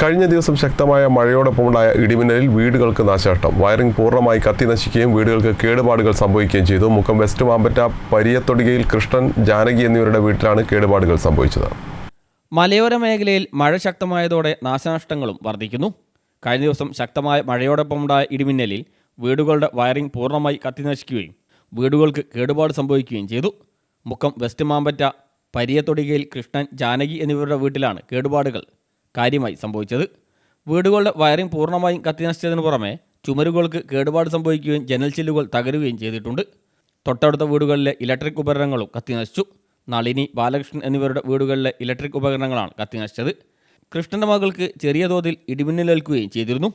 കഴിഞ്ഞ ദിവസം ശക്തമായ മഴയോടൊപ്പമുണ്ടായ ഇടിമിന്നലിൽ വീടുകൾക്ക് നാശനഷ്ടം. വയറിംഗ് പൂർണമായി കത്തി നശിക്കുകയും വീടുകൾക്ക് കേടുപാടുകൾ സംഭവിക്കുകയും ചെയ്തു. മുക്കം വെസ്റ്റ് മാമ്പറ്റ പരിയത്തൊടികയിൽ കൃഷ്ണൻ ജാനകി എന്നിവരുടെ വീട്ടിലാണ് കേടുപാടുകൾ സംഭവിച്ചത്. മലയോര മേഖലയിൽ മഴ ശക്തമായതോടെ നാശനഷ്ടങ്ങളും വർദ്ധിക്കുന്നു. കഴിഞ്ഞ ദിവസം ശക്തമായ മഴയോടൊപ്പമുണ്ടായ ഇടിമിന്നലിൽ വീടുകളുടെ വയറിംഗ് പൂർണമായി കത്തിനശിക്കുകയും വീടുകൾക്ക് കേടുപാട് സംഭവിക്കുകയും ചെയ്തു. മുക്കം വെസ്റ്റ് മാമ്പറ്റ പരിയത്തൊടികയിൽ കൃഷ്ണൻ ജാനകി എന്നിവരുടെ വീട്ടിലാണ് കേടുപാടുകൾ കാര്യമായി സംഭവിച്ചത്. വീടുകളുടെ വയറിംഗ് പൂർണമായും കത്തിനശിച്ചതിനു പുറമെ ചുമരുകൾക്ക് കേടുപാട് സംഭവിക്കുകയും ജനൽ ചില്ലുകൾ തകരുകയും ചെയ്തിട്ടുണ്ട്. തൊട്ടടുത്ത വീടുകളിലെ ഇലക്ട്രിക് ഉപകരണങ്ങളും കത്തിനശിച്ചു. നളിനി ബാലകൃഷ്ണൻ എന്നിവരുടെ വീടുകളിലെ ഇലക്ട്രിക് ഉപകരണങ്ങളാണ് കത്തിനശിച്ചത്. കൃഷ്ണന്റെ മകൾക്ക് ചെറിയ തോതിൽ ഇടിമിന്നലേൽക്കുകയും ചെയ്തിരുന്നു.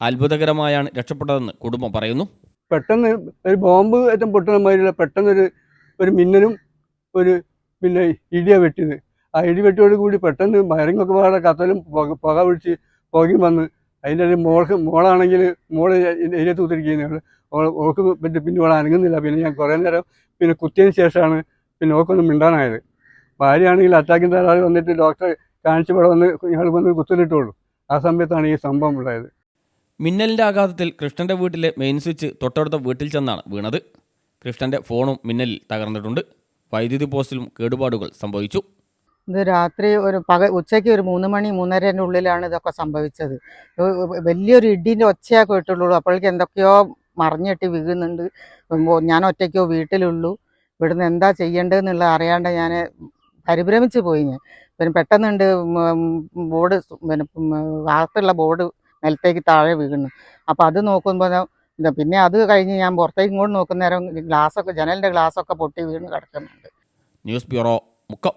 അത്ഭുതകരമായാണ് രക്ഷപ്പെട്ടതെന്ന് കുടുംബം പറയുന്നു. പെട്ടെന്ന് ഒരു ബോംബ് ഏറ്റവും പൊട്ടുന്ന മാതിരിയുള്ള പെട്ടെന്നൊരു ഒരു മിന്നലും ഒരു പിന്നെ ഇടിയ വെട്ടിയത്. ആ കൂടി പെട്ടെന്ന് വയറിംഗ് ഒക്കെ പാടെ കത്തലും പുക പുക പിടിച്ച് പുകയും വന്ന്. അതിന്റെ ഒരു മോൾക്ക് മോളാണെങ്കിൽ മോൾ ഏരിയത്ത് കുത്തിരിക്കുന്നത് ഓൾക്ക് പറ്റി പിന്നെ ഇവിടെ അനങ്ങുന്നില്ല. പിന്നെ ഞാൻ കുറേ നേരം പിന്നെ കുത്തിയതിന് ശേഷമാണ് പിന്നെ ഓക്കൊന്നും മിണ്ടാനായത്. ഭാര്യയാണെങ്കിൽ അറ്റാക്കിൻ തരാതെ വന്നിട്ട് ഡോക്ടറെ കാണിച്ച് ഇവിടെ വന്ന് ഞങ്ങൾ വന്ന് കുത്തലിട്ടുള്ളൂ ആ സമയത്താണ് ഈ സംഭവം ഉണ്ടായത്. മിന്നലിന്റെ ആഘാതത്തിൽ കൃഷ്ണന്റെ വീട്ടിലെ മെയിൻ സ്വിച്ച് തൊട്ടടുത്ത വീട്ടിൽ ചെന്നാണ് വീണത്. കൃഷ്ണന്റെ ഫോണും മിന്നലിൽ തകർന്നിട്ടുണ്ട്. വൈദ്യുതി പോസ്റ്റിലും കേടുപാടുകൾ സംഭവിച്ചു. ഇത് രാത്രി ഒരു പക ഉച്ചയ്ക്ക് ഒരു മൂന്ന് മണി മൂന്നരേന്റെ ഉള്ളിലാണ് ഇതൊക്കെ സംഭവിച്ചത്. വലിയൊരു ഇടിന്റെ ഒച്ചയാ കേട്ടുള്ളൂ അപ്പോഴേക്ക് എന്തൊക്കെയോ മറിഞ്ഞിട്ട് വീഴുന്നുണ്ട്. ഞാൻ ഒറ്റയ്ക്കോ വീട്ടിലുള്ളൂ. ഇവിടുന്ന് എന്താ ചെയ്യേണ്ടതെന്നുള്ള അറിയാണ്ട് ഞാൻ പരിഭ്രമിച്ച് പോയി ഞാൻ. പിന്നെ പെട്ടെന്നുണ്ട് ബോർഡ് പിന്നെ വാർത്തുള്ള ബോർഡ് നിലത്തേക്ക് താഴെ വീഴുന്നു. അപ്പോൾ അത് നോക്കുമ്പോൾ പിന്നെ അത് കഴിഞ്ഞ് ഞാൻ പുറത്തേക്ക് ഇങ്ങോട്ട് നോക്കുന്ന നേരം ഗ്ലാസ്സൊക്കെ ജനലിന്റെ ഗ്ലാസ്സൊക്കെ പൊട്ടി വീണ് കിടക്കുന്നുണ്ട്. News bureau Mukkam.